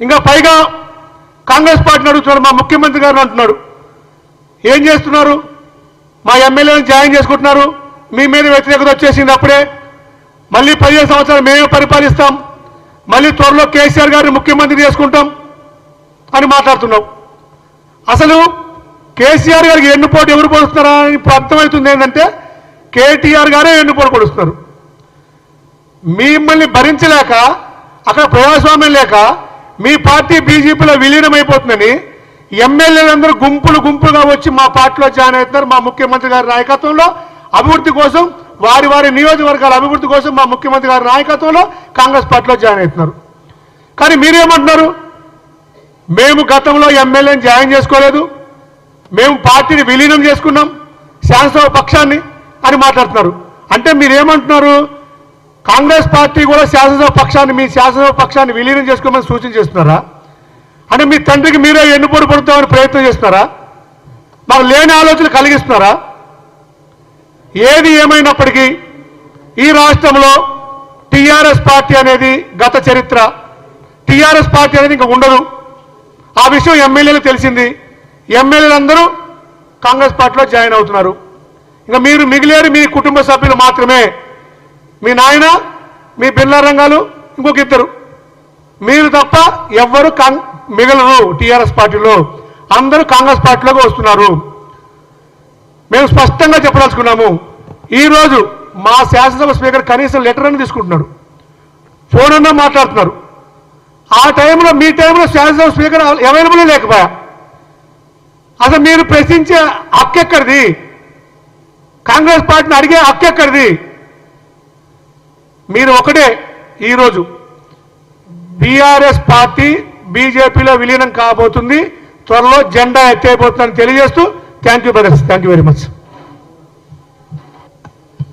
ఇంకా పైగా కాంగ్రెస్ పార్టీని అడుగుతున్నాడు మా ముఖ్యమంత్రి గారు అంటున్నాడు ఏం చేస్తున్నారు? మా ఎమ్మెల్యేలను జాయిన్ చేసుకుంటున్నారు. మీ మీద వ్యతిరేకత వచ్చేసింది అప్పుడే. మళ్ళీ పదిహేను సంవత్సరాలు మేమే పరిపాలిస్తాం. మళ్ళీ త్వరలో కేసీఆర్ గారిని ముఖ్యమంత్రి చేసుకుంటాం అని మాట్లాడుతున్నాం. అసలు కేసీఆర్ గారికి ఎన్నుపోటు ఎవరు పొడుస్తున్నారా అని ఇప్పుడు అర్థమవుతుంది ఏంటంటే కేటీఆర్ గారే ఎన్నుపోటు పొడుస్తున్నారు. మిమ్మల్ని భరించలేక అక్కడ ప్రజాస్వామ్యం లేక మీ పార్టీ బీజేపీలో విలీనమైపోతుందని ఎమ్మెల్యేలందరూ గుంపులు గుంపులుగా వచ్చి మా పార్టీలో జాయిన్ అవుతున్నారు మా ముఖ్యమంత్రి గారి నాయకత్వంలో. అభివృద్ధి కోసం వారి వారి నియోజకవర్గాల అభివృద్ధి కోసం మా ముఖ్యమంత్రి గారి నాయకత్వంలో కాంగ్రెస్ పార్టీలో జాయిన్ అవుతున్నారు. కానీ మీరేమంటున్నారు? మేము గతంలో ఎమ్మెల్యేని జాయిన్ చేసుకోలేదు. మేము పార్టీని విలీనం చేసుకున్నాం. శాసనసభ పక్షాన్ని అని మాట్లాడుతున్నారు. అంటే మీరేమంటున్నారు? కాంగ్రెస్ పార్టీ కూడా శాసనసభ పక్షాన్ని మీ శాసనసభ పక్షాన్ని విలీనం చేసుకోమని సూచన చేస్తున్నారా? అంటే మీ తండ్రికి మీరే ఎన్నుపోటు పడుతామని ప్రయత్నం చేస్తున్నారా? మాకు లేని ఆలోచన కలిగిస్తున్నారా? ఏది ఏమైనప్పటికీ ఈ రాష్ట్రంలో టీఆర్ఎస్ పార్టీ అనేది గత చరిత్ర. టీఆర్ఎస్ పార్టీ అనేది ఇంకా ఉండదు. ఆ విషయం ఎమ్మెల్యేలు తెలిసింది. ఎమ్మెల్యేలందరూ కాంగ్రెస్ పార్టీలో జాయిన్ అవుతున్నారు. ఇంకా మీరు మిగిలేరు మీ కుటుంబ సభ్యులు మాత్రమే. మీ నాయన మీ పిల్ల రంగాలు ఇంకొక ఇద్దరు. మీరు తప్ప ఎవ్వరు కాంగ్ మిగలరు టీఆర్ఎస్ పార్టీలో. అందరూ కాంగ్రెస్ పార్టీలోకి వస్తున్నారు. మేము స్పష్టంగా చెప్పదలుచుకున్నాము ఈరోజు మా శాసనసభ స్పీకర్ కనీసం లెటర్ అని తీసుకుంటున్నాడు. ఫోన్ అన్నా మాట్లాడుతున్నారు. ఆ టైంలో మీ టైంలో శాసనసభ స్పీకర్ అవైలబుల్ లేకపోయా? అసలు మీరు ప్రశ్నించే హక్కు ఎక్కడిది? కాంగ్రెస్ పార్టీని అడిగే హక్కు ఎక్కడిది? మీరు ఒకటే ఈరోజు బీఆర్ఎస్ పార్టీ బీజేపీలో విలీనం కాబోతుంది. త్వరలో జెండా ఎత్తేయబోతుందని తెలియజేస్తూ thank you brothers. Thank you very much.